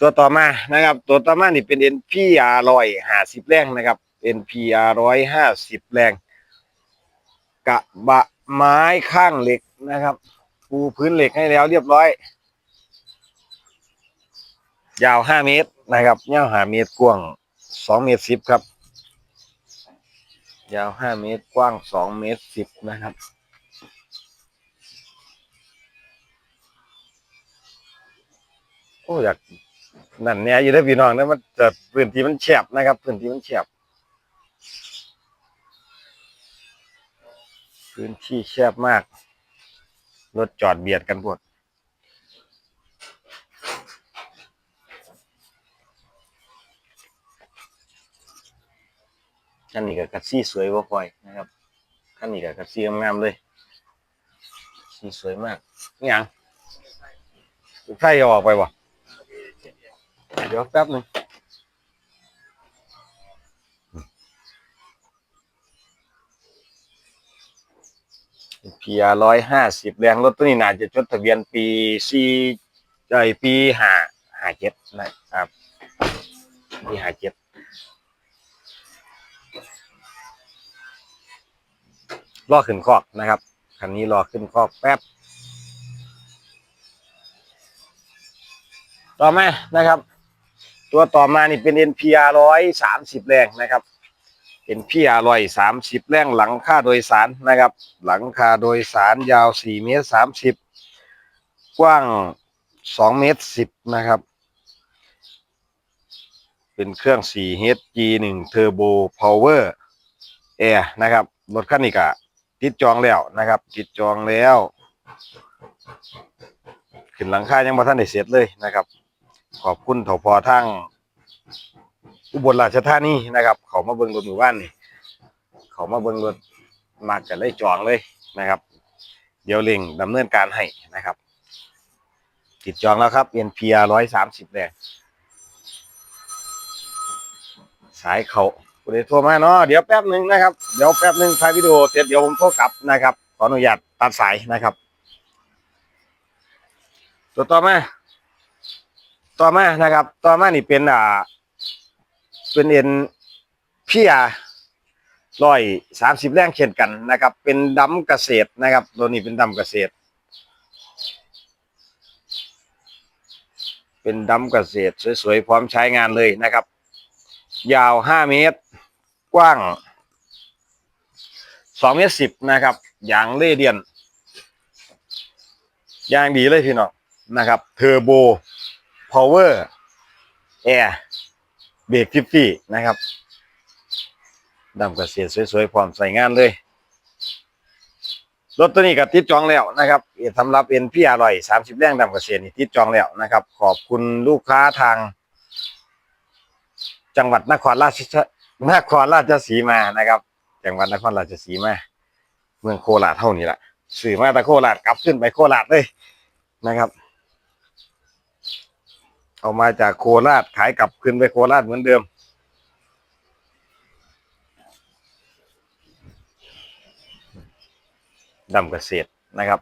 ตัวต่อมานะครับ ตัวต่อมานี่เป็น NPR ร้อยห้าสิบแรงนะครับ NPR ร้อยห้าสิบแรง กระบะไม้ข้างเหล็กนะครับปูพื้นเหล็กให้แล้วเรียบร้อย ยาวห้าเมตรนะครับยาวห้าเมตรกว้างสองเมตรสิบครับ ยาวห้าเมตรกว้างสองเมตรสิบนะครับโอ้อยาก นั่นเนี่ยอยู่ได้พี่น้องนะมันจะพื้นที่มันแฉบนะครับพื้นที่มันแฉบพื้นที่แคบมาก รถจอดเบียดกันพวดคันนี้ก็กัดซี่สวยบ่พอยนะครับคันนี้ก็กัดซี่งามๆเลยซี่สวยมากนี่หยังไฟอออกไปบ่ เดี๋ยวแป๊บหนึ่งพีอาร้อยห้าสิบแรงรถตัวนี้น่าจะจดทะเบียนปีสี่ไอยปีห้าห้าเจ็ดนะครับปีห้าเจ็ดรอขึ้นคอกนะครับคันนี้รอขึ้นคอกแป๊บ ต่อมานะครับ ตัวต่อมานี่เป็น NPR ร้อยสามสิบแรงนะครับ NPR ร้อยสามสิบแรงหลังค่าโดยสารนะครับ หลังค่าโดยสารยาวสี่เมตรสามสิบกว้างสองเมตรสิบนะครับ เป็นเครื่อง 4HG 1 Turbo Power Air นะครับรถคันนี้ก็ติดจองแล้วนะครับ ติดจองแล้ว ขึ้นหลังคายังบ่ทันได้เสร็จเลยนะครับ ขอบคุณทพอทางอุบลราชธานีนะครับ เขามาเบิ่งรถหมู่บ้านนี่เขามาเบิ่งรถมากกันเลยจองเลยนะครับ เดี๋ยวเร่งดำเนินการให้นะครับติดจองแล้วครับ NPR ร้อยสามสิบแดงสายเขาคุณได้โทรมาเนาะเดี๋ยวแป๊บหนึ่งนะครับ เดี๋ยวแป๊บหนึ่งถ่ายวิดีโอเสร็จเดี๋ยวผมโทรกลับนะครับ ขออนุญาตตัดสายนะครับตัวต่อมา ต่อมานะครับ ต่อมานี่เป็นอ่า เป็นเอ็นพี่อาร้อยสามสิบแรงเช่นกันนะครับ เป็นดำเกษตรนะครับ ตัวนี้เป็นดำเกษตร เป็นดำเกษตรสวยๆพร้อมใช้งานเลยนะครับ ยาวห้าเมตร กว้างสองเมตรสิบนะครับยางเล่เดียนยางดีเลยพี่น้องนะครับ เทอร์โบ พาวเวอร์แอร์เบรกฟิฟตี้นะครับดำเกษตรสวยๆพร้อมใส่งานเลย รถตัวนี้ก็ติดจองแล้วนะครับเอ่อสำหรับเอ็นพีอร่อยสามสิบแรงดำเกษตรนี่ติดจองแล้วนะครับ ขอบคุณลูกค้าทาง จังหวัดนครราชนครราชสีมานะครับ จังหวัดนครราชสีมา เมืองโคราชเท่านี้แหละสื่อมาต่โคราชกลับขึ้นไปโคราชเลยนะครับ เอามาจากโคราชขายกลับขึ้นไปโคราชเหมือนเดิม ดำเกษตรนะครับ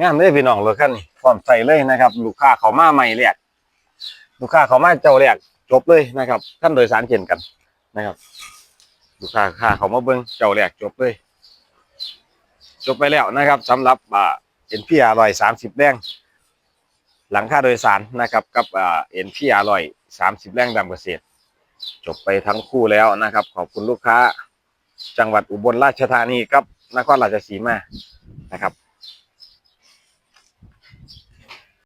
งามเลยพี่น้องรถคันนี้พร้อมใส่เลยนะครับ ลูกค้าเขามาใหม่แรกลูกค้าเขามาเจ้าแรกจบเลยนะครับท่านโดยสารเช่นกันนะครับ ลูกค้าค่าเขามาเบิ้งเจ้าแรกจบเลย จบไปแล้วนะครับสำหรับเอ็นพีอร่อยสามสิบแรงหลังค่าโดยสารนะครับกับเอ็นพีอร่อยสามสิบแรงดำเกษตร จบไปทั้งคู่แล้วนะครับ ขอบคุณลูกค้า จังหวัดอุบลราชธานีกับนครราชสีมานะครับ